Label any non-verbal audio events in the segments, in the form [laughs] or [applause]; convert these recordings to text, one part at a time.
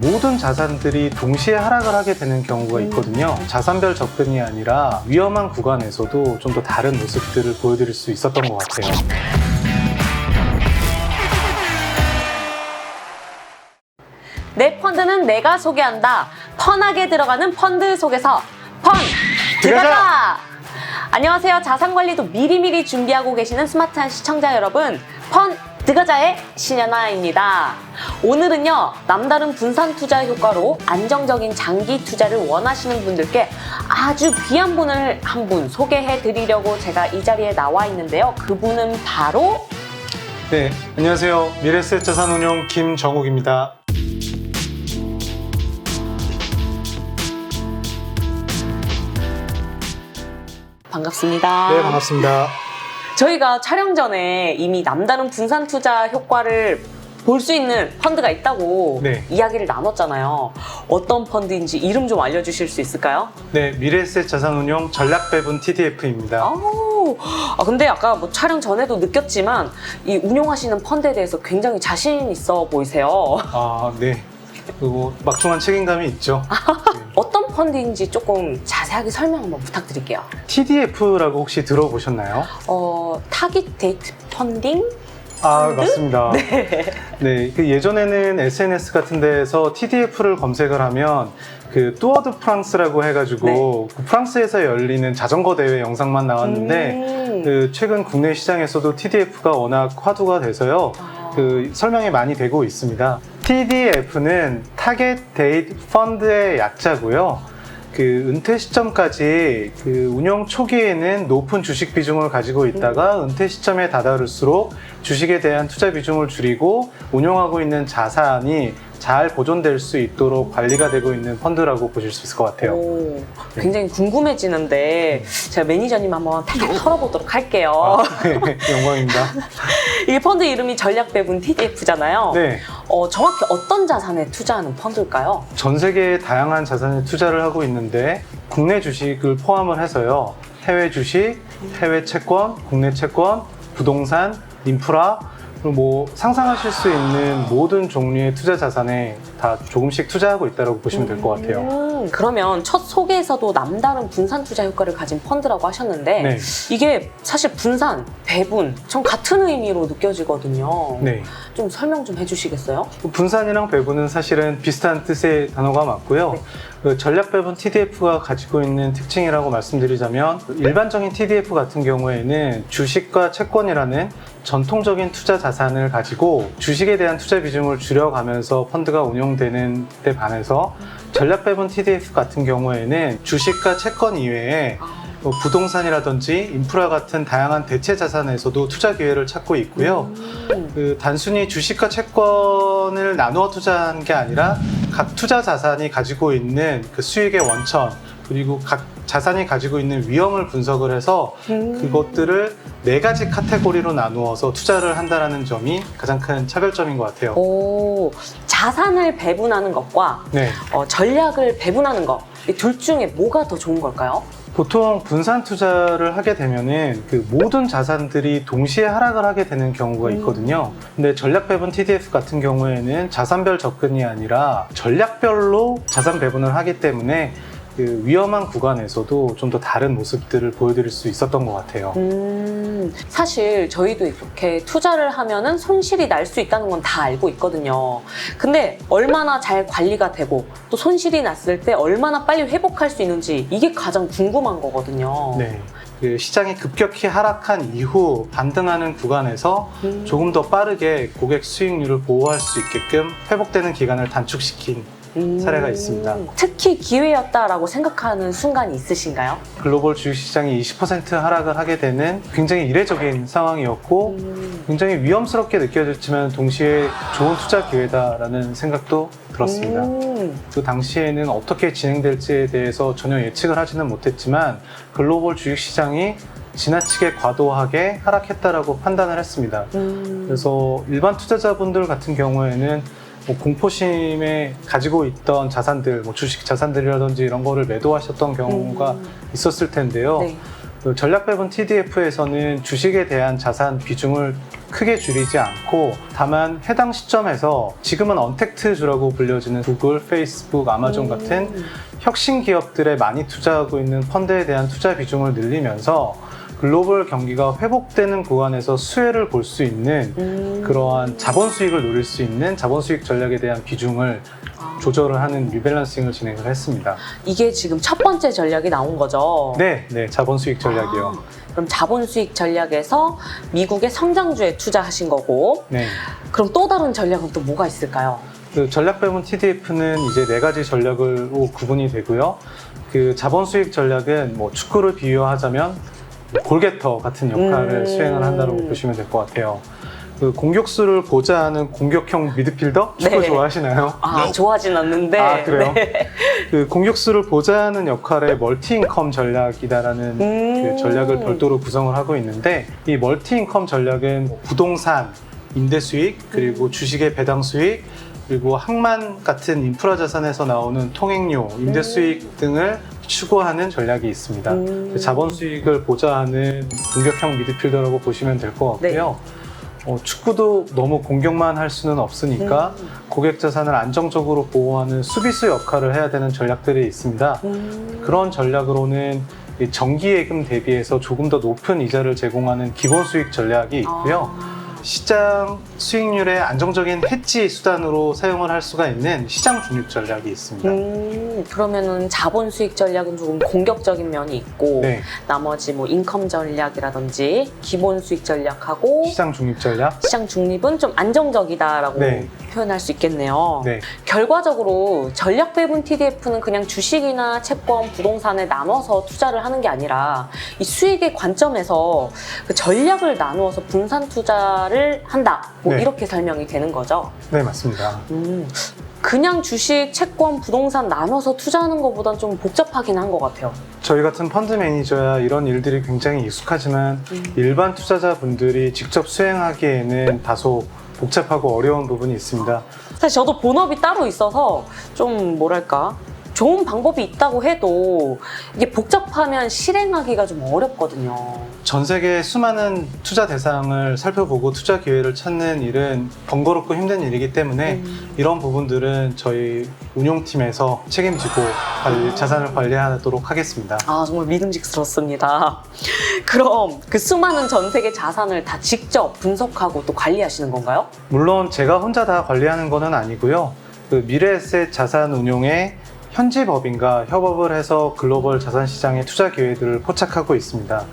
모든 자산들이 동시에 하락을 하게 되는 경우가 있거든요. 자산별 접근이 아니라 위험한 구간에서도 좀 더 다른 모습들을 보여드릴 수 있었던 것 같아요. 내 펀드는 내가 소개한다. 펀하게 들어가는 펀드 속에서 펀 들어가자. 안녕하세요. 자산 관리도 미리미리 준비하고 계시는 스마트한 시청자 여러분. 펀 드가자의 신현아입니다. 오늘은요, 남다른 분산 투자 효과로 안정적인 장기 투자를 원하시는 분들께 아주 귀한 분을 한 분 소개해 드리려고 제가 이 자리에 나와 있는데요. 그분은 바로 네, 안녕하세요. 미래셋 자산운용 김정욱입니다. 반갑습니다. 네, 반갑습니다. 저희가 촬영 전에 이미 남다른 분산 투자 효과를 볼 수 있는 펀드가 있다고 네. 이야기를 나눴잖아요. 어떤 펀드인지 이름 좀 알려주실 수 있을까요? 네, 미래셋 자산운용 전략배분 TDF입니다. 아우, 아, 근데 아까 뭐 촬영 전에도 느꼈지만 이 운용하시는 펀드에 대해서 굉장히 자신 있어 보이세요. 아, 네. 그리고 막중한 책임감이 있죠. 네. [laughs] 어떤 펀드인지 조금 자세하게 설명 한번 부탁드릴게요. TDF라고 혹시 들어보셨나요? 어, 타깃 데이트 펀딩? 아, 펀드? 맞습니다. [laughs] 네. 그 예전에는 SNS 같은 데에서 TDF를 검색을 하면 그 뚜어드 프랑스라고 해가지고 그 프랑스에서 열리는 자전거 대회 영상만 나왔는데 음. 그 최근 국내 시장에서도 TDF가 워낙 화두가 돼서요. 아. 그 설명이 많이 되고 있습니다. TDF는 타겟 데이트 펀드의 약자고요. 그 은퇴 시점까지 그 운영 초기에는 높은 주식 비중을 가지고 있다가 은퇴 시점에 다다를수록 주식에 대한 투자 비중을 줄이고 운용하고 있는 자산이 잘 보존될 수 있도록 관리가 되고 있는 펀드라고 보실 수 있을 것 같아요. 오, 굉장히 궁금해지는데 제가 매니저님 한번 탁탁 털어보도록 할게요. 아, 네, [laughs] 영광입니다. [laughs] 이 펀드 이름이 전략배분 TDF잖아요. 네. 어, 정확히 어떤 자산에 투자하는 펀드일까요? 전 세계의 다양한 자산에 투자를 하고 있는데 국내 주식을 포함을 해서요. 해외 주식, 해외 채권, 국내 채권, 부동산, 인프라, 뭐 상상하실 수 있는 모든 종류의 투자 자산에 다 조금씩 투자하고 있다고 보시면 될 것 같아요. 음, 그러면 첫 소개에서도 남다른 분산 투자 효과를 가진 펀드라고 하셨는데 네. 이게 사실 분산, 배분 전 같은 의미로 느껴지거든요. 네. 좀 설명 좀 해주시겠어요? 분산이랑 배분은 사실은 비슷한 뜻의 단어가 맞고요. 네. 그 전략 배분 TDF가 가지고 있는 특징이라고 말씀드리자면 일반적인 TDF 같은 경우에는 주식과 채권이라는 전통적인 투자 자산을 가지고 주식에 대한 투자 비중을 줄여가면서 펀드가 운영되는 데 반해서 전략 배분 TDF 같은 경우에는 주식과 채권 이외에 뭐 부동산이라든지 인프라 같은 다양한 대체 자산에서도 투자 기회를 찾고 있고요. 음. 그 단순히 주식과 채권을 나누어 투자한 게 아니라 각 투자 자산이 가지고 있는 그 수익의 원천 그리고 각 자산이 가지고 있는 위험을 분석을 해서 음. 그것들을 네 가지 카테고리로 나누어서 투자를 한다는 점이 가장 큰 차별점인 것 같아요. 오, 자산을 배분하는 것과 네. 어, 전략을 배분하는 것, 이 둘 중에 뭐가 더 좋은 걸까요? 보통 분산 투자를 하게 되면은 그 모든 자산들이 동시에 하락을 하게 되는 경우가 있거든요. 근데 전략 배분 TDF 같은 경우에는 자산별 접근이 아니라 전략별로 자산 배분을 하기 때문에 그 위험한 구간에서도 좀 더 다른 모습들을 보여드릴 수 있었던 것 같아요. 음, 사실 저희도 이렇게 투자를 하면은 손실이 날 수 있다는 건 다 알고 있거든요. 근데 얼마나 잘 관리가 되고 또 손실이 났을 때 얼마나 빨리 회복할 수 있는지 이게 가장 궁금한 거거든요. 네. 그 시장이 급격히 하락한 이후 반등하는 구간에서 음. 조금 더 빠르게 고객 수익률을 보호할 수 있게끔 회복되는 기간을 단축시킨 음. 사례가 있습니다. 특히 기회였다라고 생각하는 순간이 있으신가요? 글로벌 주식시장이 20% 하락을 하게 되는 굉장히 이례적인 상황이었고 음. 굉장히 위험스럽게 느껴졌지만 동시에 좋은 투자 기회다라는 생각도 들었습니다. 음. 그 당시에는 어떻게 진행될지에 대해서 전혀 예측을 하지는 못했지만 글로벌 주식시장이 지나치게 과도하게 하락했다라고 판단을 했습니다. 음. 그래서 일반 투자자분들 같은 경우에는 뭐 공포심에 가지고 있던 자산들, 뭐 주식 자산들이라든지 이런 거를 매도하셨던 경우가 음. 있었을 텐데요. 네. 그 전략 배분 TDF에서는 주식에 대한 자산 비중을 크게 줄이지 않고 다만 해당 시점에서 지금은 언택트주라고 불려지는 구글, 페이스북, 아마존 같은 혁신 기업들에 많이 투자하고 있는 펀드에 대한 투자 비중을 늘리면서 글로벌 경기가 회복되는 구간에서 수혜를 볼 수 있는 음. 그러한 자본 수익을 노릴 수 있는 자본 수익 전략에 대한 비중을 아. 조절을 하는 리밸런싱을 진행을 했습니다. 이게 지금 첫 번째 전략이 나온 거죠. 네, 네, 자본 수익 전략이요. 아, 그럼 자본 수익 전략에서 미국의 성장주에 투자하신 거고, 네. 그럼 또 다른 전략은 또 뭐가 있을까요? 그 전략 배분 TDF는 이제 네 가지 전략으로 구분이 되고요. 그 자본 수익 전략은 뭐 축구를 비유하자면 골게터 같은 역할을 음. 수행을 한다고 보시면 될 것 같아요. 그 공격수를 보좌하는 공격형 미드필더 축구 네. 좋아하시나요? 아, 좋아하진 않는데. 아, 그래요? 네. 그 공격수를 보좌하는 역할의 멀티 인컴 전략이다라는 음. 그 전략을 별도로 구성을 하고 있는데 이 멀티 인컴 전략은 부동산, 임대 수익, 음. 그리고 주식의 배당 수익, 그리고 항만 같은 인프라 자산에서 나오는 통행료, 임대 음. 수익 등을 추구하는 전략이 있습니다. 음. 그 자본 수익을 보좌하는 공격형 미드필더라고 보시면 될 것 같고요. 네. 어, 축구도 너무 공격만 할 수는 없으니까 음. 고객 자산을 안정적으로 보호하는 수비수 역할을 해야 되는 전략들이 있습니다. 음. 그런 전략으로는 이 정기 예금 대비해서 조금 더 높은 이자를 제공하는 기본 수익 전략이 있고요. 아. 시장 수익률의 안정적인 해지 수단으로 사용을 할 수가 있는 시장 중립 전략이 있습니다. 음, 그러면은 자본 수익 전략은 조금 공격적인 면이 있고 네, 나머지 뭐 인컴 전략이라든지 기본 수익 전략하고 시장 중립 전략. 시장 중립은 좀 안정적이다라고 네. 표현할 수 있겠네요. 네, 결과적으로 전략 배분 TDF는 그냥 주식이나 채권, 부동산에 나눠서 투자를 하는 게 아니라 이 수익의 관점에서 그 전략을 나누어서 분산 투자를 한다. 뭐 네. 이렇게 설명이 되는 거죠. 네 맞습니다. 음, 그냥 주식, 채권, 부동산 나눠서 투자하는 것보단 좀 복잡하긴 한 것 같아요. 저희 같은 펀드 매니저야 이런 일들이 굉장히 익숙하지만 음. 일반 투자자분들이 직접 수행하기에는 다소 복잡하고 어려운 부분이 있습니다. 사실 저도 본업이 따로 있어서 좀 뭐랄까 좋은 방법이 있다고 해도 이게 복잡하면 실행하기가 좀 어렵거든요. 전 세계 수많은 투자 대상을 살펴보고 투자 기회를 찾는 일은 번거롭고 힘든 일이기 때문에 음. 이런 부분들은 저희 운용팀에서 책임지고 관리- 자산을 관리하도록 하겠습니다. 아 정말 믿음직스럽습니다. 그럼 그 수많은 전 세계 자산을 다 직접 분석하고 또 관리하시는 건가요? 물론 제가 혼자 다 관리하는 것은 아니고요. 그 미래에셋 자산 운용의 현지 법인과 협업을 해서 글로벌 자산 시장의 투자 기회들을 포착하고 있습니다.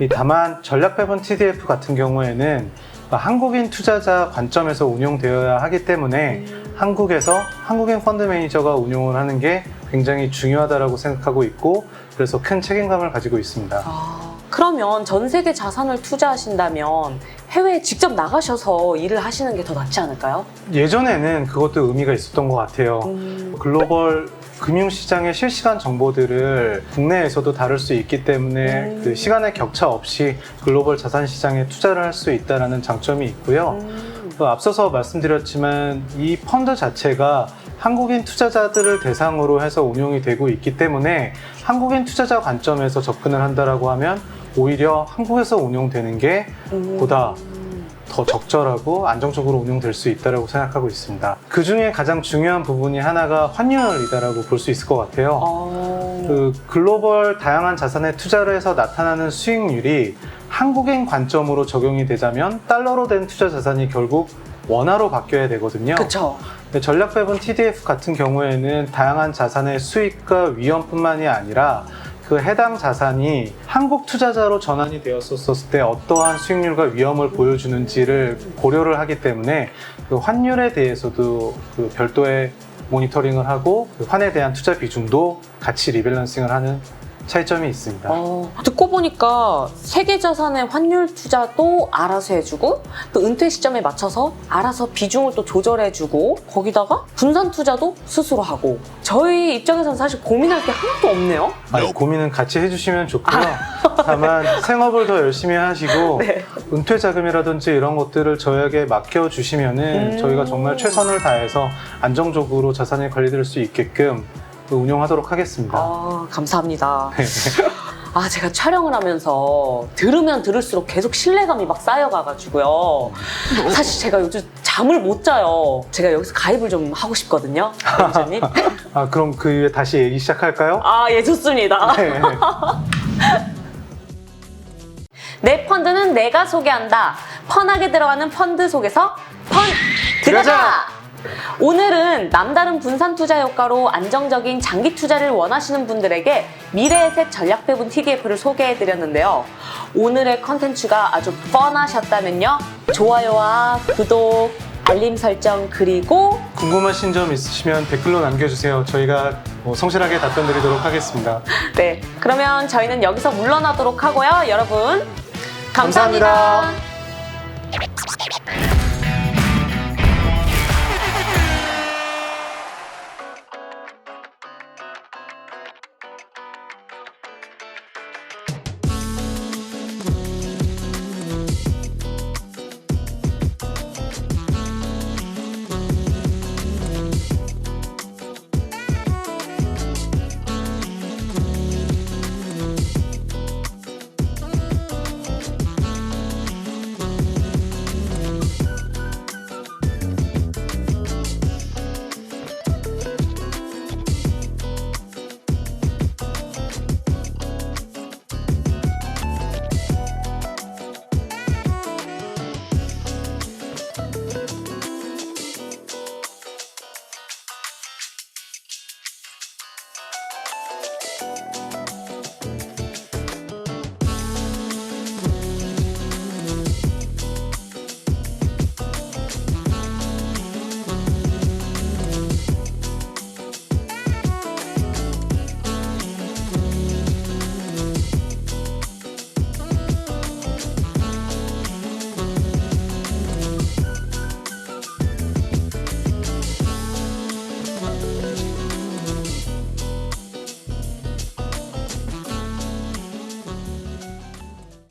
이 다만 전략 배분 TDF 같은 경우에는 한국인 투자자 관점에서 운용되어야 하기 때문에 한국에서 한국인 펀드 매니저가 운용을 하는 게 굉장히 중요하다고 생각하고 있고 그래서 큰 책임감을 가지고 있습니다. 아, 그러면 전 세계 자산을 투자하신다면 해외에 직접 나가셔서 일을 하시는 게 더 낫지 않을까요? 예전에는 그것도 의미가 있었던 것 같아요. 음, 글로벌 금융시장의 실시간 정보들을 국내에서도 다룰 수 있기 때문에 음. 그 시간의 격차 없이 글로벌 자산 시장에 투자를 할 수 있다는 장점이 있고요. 음. 또 앞서서 말씀드렸지만 이 펀드 자체가 한국인 투자자들을 대상으로 해서 운용이 되고 있기 때문에 한국인 투자자 관점에서 접근을 한다라고 하면 오히려 한국에서 운용되는 게 음. 보다 더 적절하고 안정적으로 운용될 수 있다고 생각하고 있습니다. 그 중에 가장 중요한 부분이 하나가 환율이다라고 볼 수 있을 것 같아요. 어. 그 글로벌 다양한 자산에 투자를 해서 나타나는 수익률이 한국인 관점으로 적용이 되자면 달러로 된 투자 자산이 결국 원화로 바뀌어야 되거든요. 그쵸. 근데 전략 배분 TDF 같은 경우에는 다양한 자산의 수익과 위험뿐만이 아니라 그 해당 자산이 한국 투자자로 전환이 되었었을 때 어떠한 수익률과 위험을 보여주는지를 고려를 하기 때문에 그 환율에 대해서도 그 별도의 모니터링을 하고 그 환에 대한 투자 비중도 같이 리밸런싱을 하는 차이점이 있습니다. 어, 듣고 보니까 세계 자산의 환율 투자도 알아서 해주고 또 은퇴 시점에 맞춰서 알아서 비중을 또 조절해주고 거기다가 분산 투자도 스스로 하고 저희 입장에서는 사실 고민할 게 하나도 없네요. 아니, 고민은 같이 해주시면 좋고요. [laughs] 다만 생업을 더 열심히 하시고 [laughs] 네. 은퇴 자금이라든지 이런 것들을 저에게 맡겨주시면은 음. 저희가 정말 최선을 다해서 안정적으로 자산이 관리될 수 있게끔 운용하도록 하겠습니다. 아, 감사합니다. 네. 아, 제가 촬영을 하면서 들으면 들을수록 계속 신뢰감이 막 쌓여가가지고요. 사실 제가 요즘 잠을 못 자요. 제가 여기서 가입을 좀 하고 싶거든요. [laughs] 매니저님. 아, 그럼 그 이후에 다시 얘기 시작할까요? 아, 예, 좋습니다. 네. [laughs] 내 펀드는 내가 소개한다. 펀하게 들어가는 펀드 속에서 펀! 들어가자! 오늘은 남다른 분산 투자 효과로 안정적인 장기 투자를 원하시는 분들에게 미래에셋 전략 배분 TDF를 소개해 드렸는데요. 오늘의 컨텐츠가 아주 뻔하셨다면요. 좋아요와 구독, 알림 설정 그리고 궁금하신 점 있으시면 댓글로 남겨주세요. 저희가 뭐 성실하게 답변 드리도록 하겠습니다. [laughs] 네, 그러면 저희는 여기서 물러나도록 하고요. 여러분 감사합니다. 감사합니다.